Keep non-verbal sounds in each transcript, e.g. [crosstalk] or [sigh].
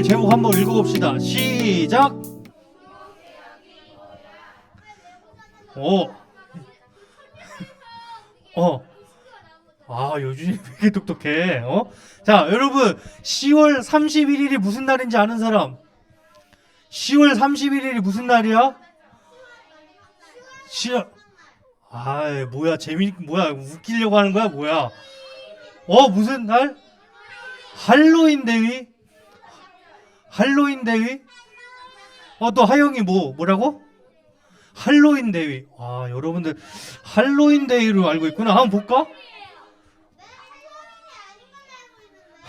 오늘 제목 한번 읽어봅시다. 시작. 오. 어. 아, 요준이 되게 똑똑해. 어? 자, 여러분, 10월 31일이 무슨 날인지 아는 사람? 10월 31일이 무슨 날이야? 시월 아이, 뭐야, 재미, 뭐야, 웃기려고 하는 거야, 뭐야? 어, 무슨 날? 할로윈 대위? 할로윈 대위? 어, 또 하영이 뭐, 뭐라고? 할로윈 대위. 와, 여러분들, 할로윈 대위로 알고 있구나. 한번 볼까?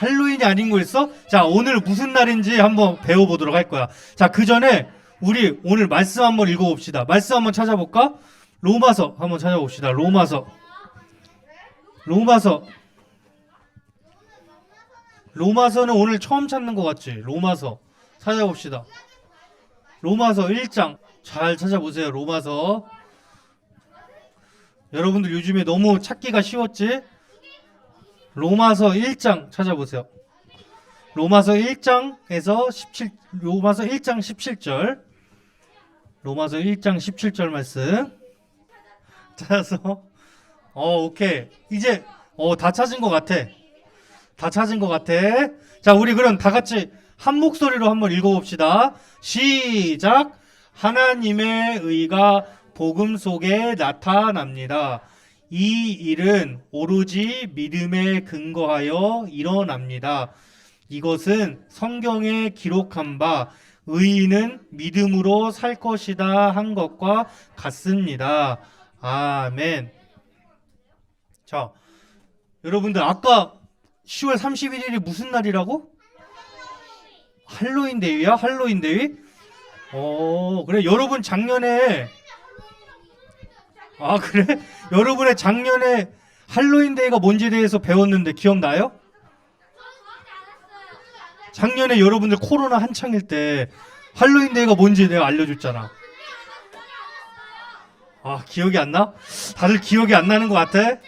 할로윈이 아닌 거 있어? 자, 오늘 무슨 날인지 한번 배워보도록 할 거야. 자, 그 전에 우리 오늘 말씀 한번 읽어봅시다. 말씀 한번 찾아볼까? 로마서 한번 찾아봅시다. 로마서. 로마서. 로마서는 오늘 처음 찾는 것 같지? 로마서. 찾아봅시다. 로마서 1장. 잘 찾아보세요. 로마서. 여러분들 요즘에 너무 찾기가 쉬웠지? 로마서 1장 찾아보세요. 로마서 1장에서 17 로마서 1장 17절. 로마서 1장 17절 말씀. 찾아서 어, 오케이. 이제 어, 다 찾은 것 같아. 다 찾은 것 같아. 자, 우리 그럼 다 같이 한 목소리로 한번 읽어봅시다. 시작. 하나님의 의가 복음 속에 나타납니다. 이 일은 오로지 믿음에 근거하여 일어납니다. 이것은 성경에 기록한 바 의인은 믿음으로 살 것이다 한 것과 같습니다. 아멘. 자, 여러분들 아까 10월 31일이 무슨 날이라고? 할로윈 데이야? 할로윈 데이? 어, 그래. 여러분 작년에 아, 그래? 여러분의 작년에 할로윈 데이가 뭔지에 대해서 배웠는데 기억나요? 작년에 여러분들 코로나 한창일 때 할로윈 데이가 뭔지 내가 알려줬잖아. 아, 기억이 안 나? 다들 기억이 안 나는 것 같아?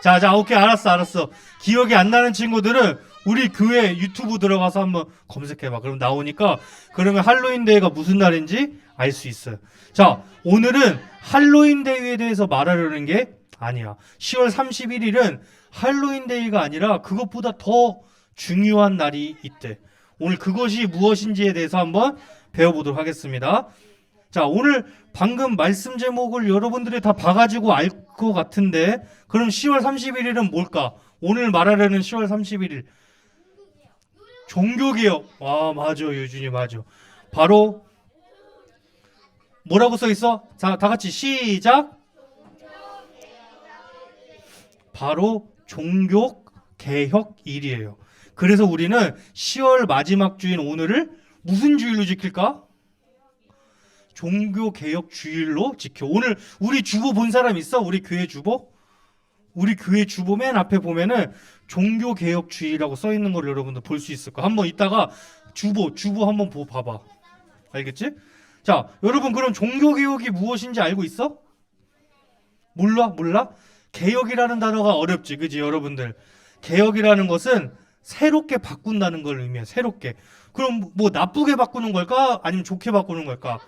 자, 자, 오케이, 알았어, 알았어. 기억이 안 나는 친구들은 우리 교회 유튜브 들어가서 한번 검색해봐. 그럼 나오니까, 그러면 할로윈 데이가 무슨 날인지 알 수 있어요. 자, 오늘은 할로윈 데이에 대해서 말하려는 게 아니야. 10월 31일은 할로윈 데이가 아니라 그것보다 더 중요한 날이 있대. 오늘 그것이 무엇인지에 대해서 한번 배워보도록 하겠습니다. 자, 오늘 방금 말씀 제목을 여러분들이 다 봐가지고 알 것 같은데, 그럼 10월 31일은 뭘까? 오늘 말하려는 10월 31일. 종교개혁. 와, 맞아, 유준이 맞아. 바로, 뭐라고 써 있어? 자, 다 같이 시작. 바로 종교 개혁일이에요. 그래서 우리는 10월 마지막 주인 오늘을 무슨 주일로 지킬까? 종교 개혁 주일로 지켜. 오늘 우리 주보 본 사람 있어? 우리 교회 주보? 우리 교회 주보 맨 앞에 보면은 종교 개혁 주일이라고 써 있는 걸 여러분들 볼 수 있을 거. 한번 이따가 주보 주보 한번 보 봐봐. 알겠지? 자, 여러분 그럼 종교 개혁이 무엇인지 알고 있어? 몰라? 몰라? 개혁이라는 단어가 어렵지. 그지 여러분들. 개혁이라는 것은 새롭게 바꾼다는 걸 의미해. 새롭게. 그럼 뭐 나쁘게 바꾸는 걸까? 아니면 좋게 바꾸는 걸까?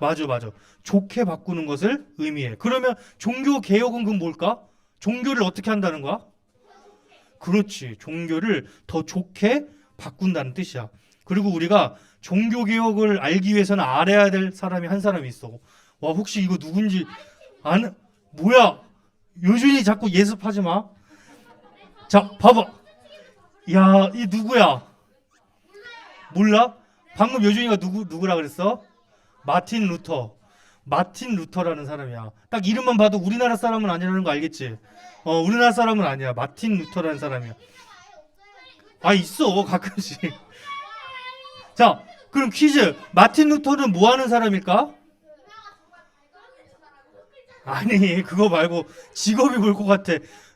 맞아, 맞아. 좋게 바꾸는 것을 의미해. 그러면 종교 개혁은 그럼 뭘까? 종교를 어떻게 한다는 거야? 그렇지. 종교를 더 좋게 바꾼다는 뜻이야. 그리고 우리가 종교 개혁을 알기 위해서는 알아야 될 사람이 한 사람이 있어. 와, 혹시 이거 누군지 아는 뭐야? 요준이 자꾸 예습하지 마. 자, 봐봐. 야, 이 누구야? 몰라? 방금 요준이가 누구 누구라 그랬어? 마틴 루터. 마틴 루터라는 사람이야. 딱 이름만 봐도 우리나라 사람은 아니라는 거 알겠지? 어, 우리나라 사람은 아니야. 마틴 루터라는 사람이야. 아, 있어. 가끔씩. 자, 그럼 퀴즈. 마틴 루터는 뭐 하는 사람일까? 아니, 그거 말고 직업이 뭘 것 같아.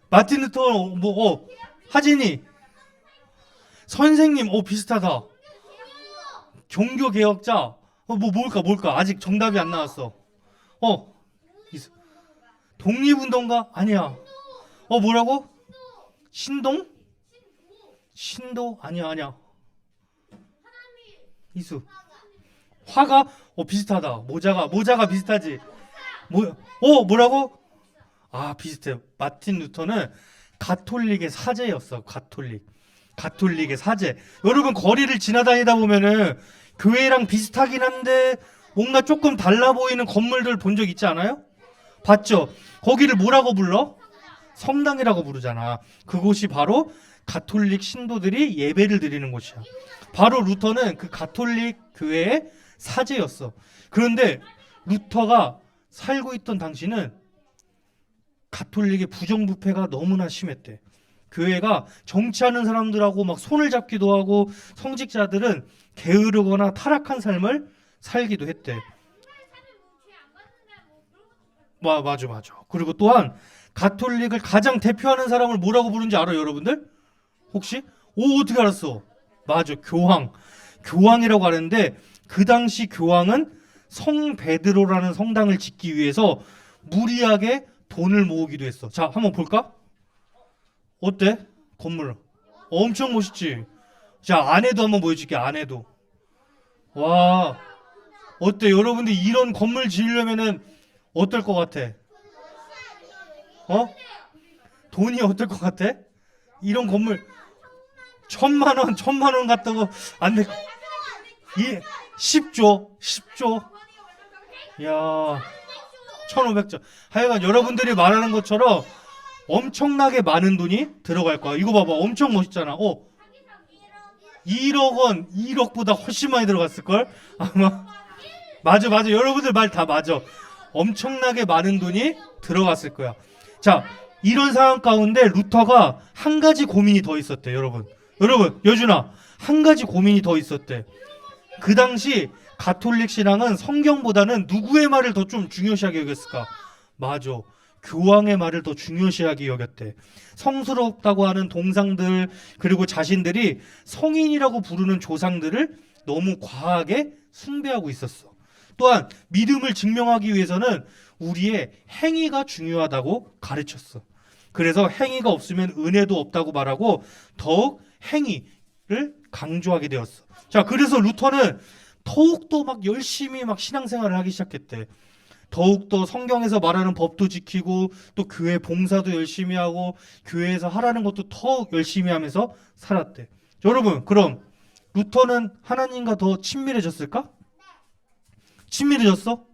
마틴 루터 뭐 어, 하진이 선생님 어 비슷하다. 종교 개혁자. 어, 뭐 뭘까 뭘까 아직 정답이 안 나왔어. 어 있어. 독립운동가 아니야. 어 뭐라고? 신동? 신도 아니야 아니야. 이수. 화가 어 비슷하다. 모자가 모자가 비슷하지. 뭐 어, 뭐라고? 아, 비슷해요. 마틴 루터는 가톨릭의 사제였어. 가톨릭. 가톨릭의 사제. 여러분 거리를 지나다니다 보면은 교회랑 비슷하긴 한데 뭔가 조금 달라 보이는 건물들 본 적 있지 않아요? 봤죠? 거기를 뭐라고 불러? 성당이라고 부르잖아. 그곳이 바로 가톨릭 신도들이 예배를 드리는 곳이야. 바로 루터는 그 가톨릭 교회의 사제였어. 그런데 루터가 살고 있던 당시는 가톨릭의 부정부패가 너무나 심했대. 교회가 정치하는 사람들하고 막 손을 잡기도 하고 성직자들은 게으르거나 타락한 삶을 살기도 했대. 와, 맞아, 맞아. 그리고 또한 가톨릭을 가장 대표하는 사람을 뭐라고 부르는지 알아요, 여러분들? 혹시? 오, 어떻게 알았어? 맞아, 교황. 교황이라고 하는데 그 당시 교황은 성 베드로라는 성당을 짓기 위해서 무리하게 돈을 모으기도 했어. 자, 한번 볼까? 어때? 건물. 엄청 멋있지? 자, 안에도 한번 보여줄게, 안에도. 와, 어때? 여러분들 이런 건물 지으려면은 어떨 것 같아? 어? 돈이 어떨 것 같아? 이런 건물 천만 원, 천만 원 같다고 안 돼. 이 10조, 10조. 야, 1,500조. 하여간 여러분들이 말하는 것처럼 엄청나게 많은 돈이 들어갈 거야. 이거 봐봐. 엄청 멋있잖아. 어. 1억 원, 1억보다 훨씬 많이 들어갔을 걸? 아마 맞아, 맞아. 여러분들 말 다 맞아. 엄청나게 많은 돈이 들어갔을 거야. 자, 이런 상황 가운데 루터가 한 가지 고민이 더 있었대, 여러분. 여러분, 여준아, 한 가지 고민이 더 있었대. 그 당시 가톨릭 신앙은 성경보다는 누구의 말을 더 좀 중요시하게 여겼을까? 맞아. 교황의 말을 더 중요시하게 여겼대. 성스럽다고 하는 동상들, 그리고 자신들이 성인이라고 부르는 조상들을 너무 과하게 숭배하고 있었어. 또한 믿음을 증명하기 위해서는 우리의 행위가 중요하다고 가르쳤어. 그래서 행위가 없으면 은혜도 없다고 말하고 더욱 행위를 강조하게 되었어. 자, 그래서 루터는 더욱더 막 열심히 막 신앙생활을 하기 시작했대. 더욱더 성경에서 말하는 법도 지키고 또 교회 봉사도 열심히 하고 교회에서 하라는 것도 더 열심히 하면서 살았대. 여러분, 그럼 루터는 하나님과 더 친밀해졌을까? 친밀해졌어?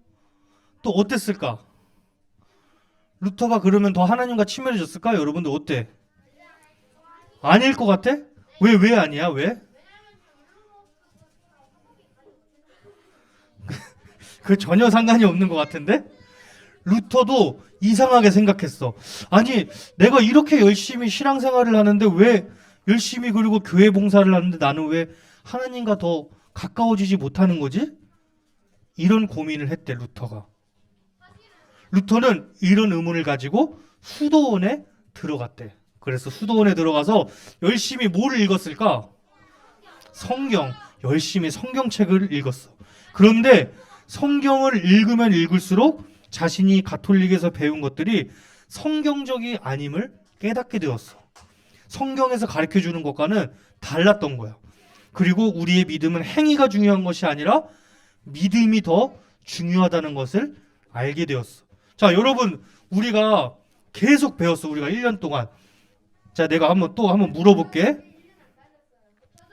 또 어땠을까? 루터가 그러면 더 하나님과 친밀해졌을까? 여러분들 어때? 아닐 것 같아? 왜, 왜 아니야? 왜? [laughs] 그 전혀 상관이 없는 것 같은데? 루터도 이상하게 생각했어. 아니, 내가 이렇게 열심히 신앙생활을 하는데 왜 열심히 그리고 교회 봉사를 하는데 나는 왜 하나님과 더 가까워지지 못하는 거지? 이런 고민을 했대, 루터가. 루터는 이런 의문을 가지고 수도원에 들어갔대. 그래서 수도원에 들어가서 열심히 뭐를 읽었을까? 성경, 열심히 성경책을 읽었어. 그런데 성경을 읽으면 읽을수록 자신이 가톨릭에서 배운 것들이 성경적이 아님을 깨닫게 되었어. 성경에서 가르쳐 주는 것과는 달랐던 거야. 그리고 우리의 믿음은 행위가 중요한 것이 아니라 믿음이 더 중요하다는 것을 알게 되었어. 자, 여러분, 우리가 계속 배웠어. 우리가 1년 동안. 자, 내가 한번 또 한번 물어볼게.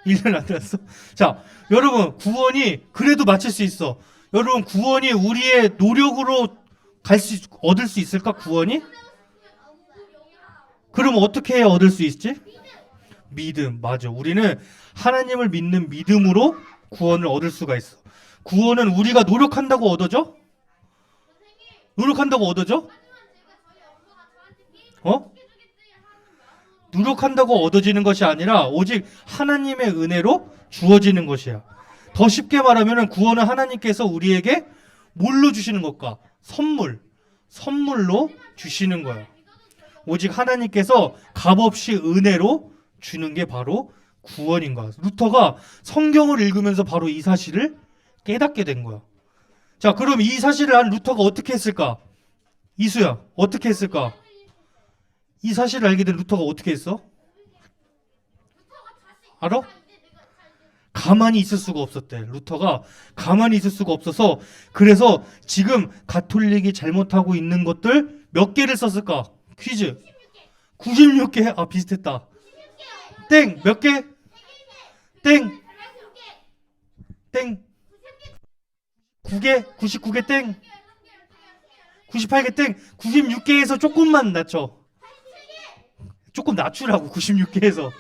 1년 안 됐어? 자, 여러분, 구원이 그래도 맞힐 수 있어. 여러분, 구원이 우리의 노력으로 갈 수, 얻을 수 있을까? 구원이? 그럼 어떻게 얻을 수 있지? 믿음, 맞아. 우리는 하나님을 믿는 믿음으로 구원을 얻을 수가 있어. 구원은 우리가 노력한다고 얻어져? 노력한다고 얻어져? 어? 노력한다고 얻어지는 것이 아니라 오직 하나님의 은혜로 주어지는 것이야. 더 쉽게 말하면 구원은 하나님께서 우리에게 뭘로 주시는 것과 선물, 선물로 주시는 거야. 오직 하나님께서 값없이 은혜로 주는 게 바로 구원인 거야. 루터가 성경을 읽으면서 바로 이 사실을 깨닫게 된 거야. 자, 그럼 이 사실을 안 루터가 어떻게 했을까? 이수야, 어떻게 했을까? 이 사실을 알게 된 루터가 어떻게 했어? 알아? 가만히 있을 수가 없었대. 루터가 가만히 있을 수가 없어서 그래서 지금 가톨릭이 잘못하고 있는 것들 몇 개를 썼을까? 퀴즈. 96개. 아 비슷했다. 땡. 몇 개? 땡. 땡. 9개? 99개 땡. 98개 땡. 96개에서 조금만 낮춰. 조금 낮추라고 96개에서.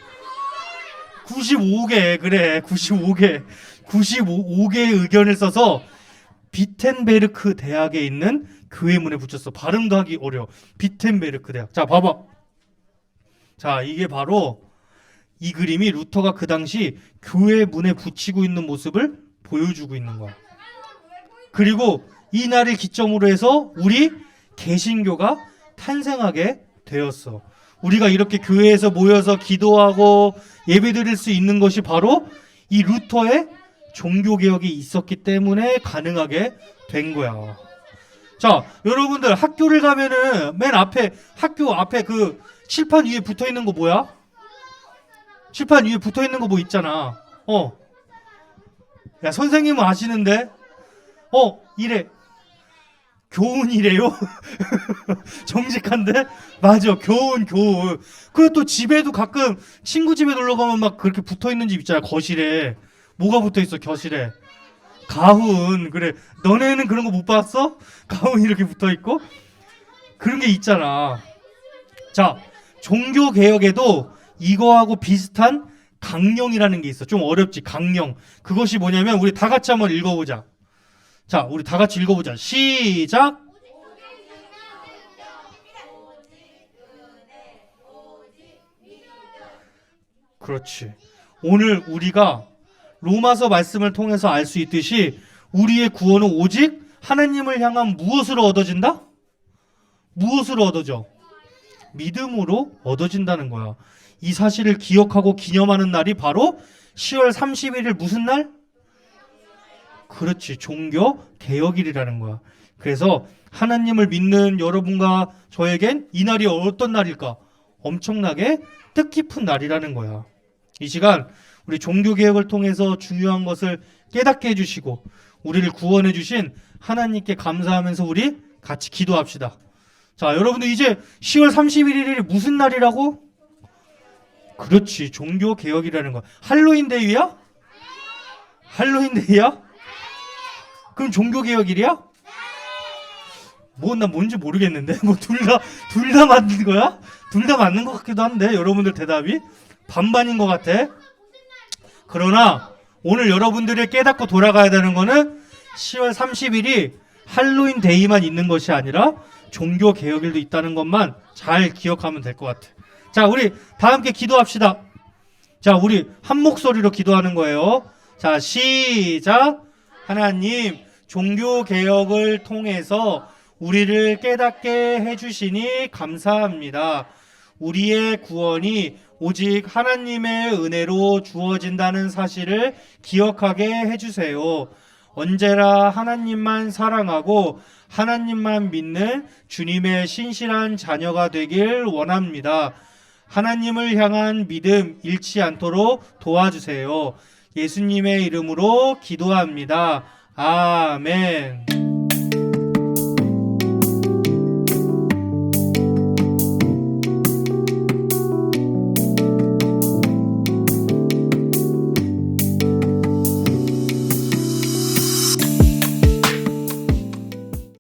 95개 그래 95개 95개의 의견을 써서 비텐베르크 대학에 있는 교회문에 붙였어 발음도 하기 어려워 비텐베르크 대학 자 봐봐 자 이게 바로 이 그림이 루터가 그 당시 교회 문에 붙이고 있는 모습을 보여주고 있는 거야 그리고 이 날을 기점으로 해서 우리 개신교가 탄생하게 되었어 우리가 이렇게 교회에서 모여서 기도하고 예배드릴 수 있는 것이 바로 이 루터의 종교 개혁이 있었기 때문에 가능하게 된 거야. 자, 여러분들 학교를 가면은 맨 앞에 학교 앞에 그 칠판 위에 붙어 있는 거 뭐야? 칠판 위에 붙어 있는 거 뭐 있잖아. 어. 야, 선생님은 아시는데? 어, 이래. 교훈이래요? [laughs] 정직한데? 맞아, 교훈, 교훈. 그리고 또 집에도 가끔 친구 집에 놀러 가면 막 그렇게 붙어 있는 집 있잖아, 거실에. 뭐가 붙어 있어, 겨실에? 가훈. 그래. 너네는 그런 거 못 봤어? 가훈 이렇게 붙어 있고? 그런 게 있잖아. 자, 종교 개혁에도 이거하고 비슷한 강령이라는 게 있어. 좀 어렵지, 강령. 그것이 뭐냐면 우리 다 같이 한번 읽어보자. 자, 우리 다 같이 읽어보자. 시작. 그렇지. 오늘 우리가 로마서 말씀을 통해서 알 수 있듯이 우리의 구원은 오직 하나님을 향한 무엇으로 얻어진다? 무엇으로 얻어져? 믿음으로 얻어진다는 거야. 이 사실을 기억하고 기념하는 날이 바로 10월 31일 무슨 날? 그렇지. 종교 개혁일이라는 거야. 그래서 하나님을 믿는 여러분과 저에겐 이 날이 어떤 날일까? 엄청나게 뜻깊은 날이라는 거야. 이 시간 우리 종교 개혁을 통해서 중요한 것을 깨닫게 해주시고 우리를 구원해 주신 하나님께 감사하면서 우리 같이 기도합시다. 자, 여러분들 이제 10월 31일이 무슨 날이라고? 그렇지. 종교 개혁이라는 거. 할로윈 데이야? 할로윈 데이야? 그럼 종교 개혁일이야? 뭐나 뭔지 모르겠는데 [laughs] 뭐 둘 다 둘 다 맞는 거야? 둘 다 맞는 것 같기도 한데 여러분들 대답이 반반인 것 같아. 그러나 오늘 여러분들이 깨닫고 돌아가야 되는 거는 10월 30일이 할로윈 데이만 있는 것이 아니라 종교 개혁일도 있다는 것만 잘 기억하면 될 것 같아. 자, 우리 다 함께 기도합시다. 자, 우리 한 목소리로 기도하는 거예요. 자, 시작. 하나님, 종교 개혁을 통해서 우리를 깨닫게 해주시니 감사합니다. 우리의 구원이 오직 하나님의 은혜로 주어진다는 사실을 기억하게 해주세요. 언제나 하나님만 사랑하고 하나님만 믿는 주님의 신실한 자녀가 되길 원합니다. 하나님을 향한 믿음 잃지 않도록 도와주세요. 예수님의 이름으로 기도합니다. 아멘.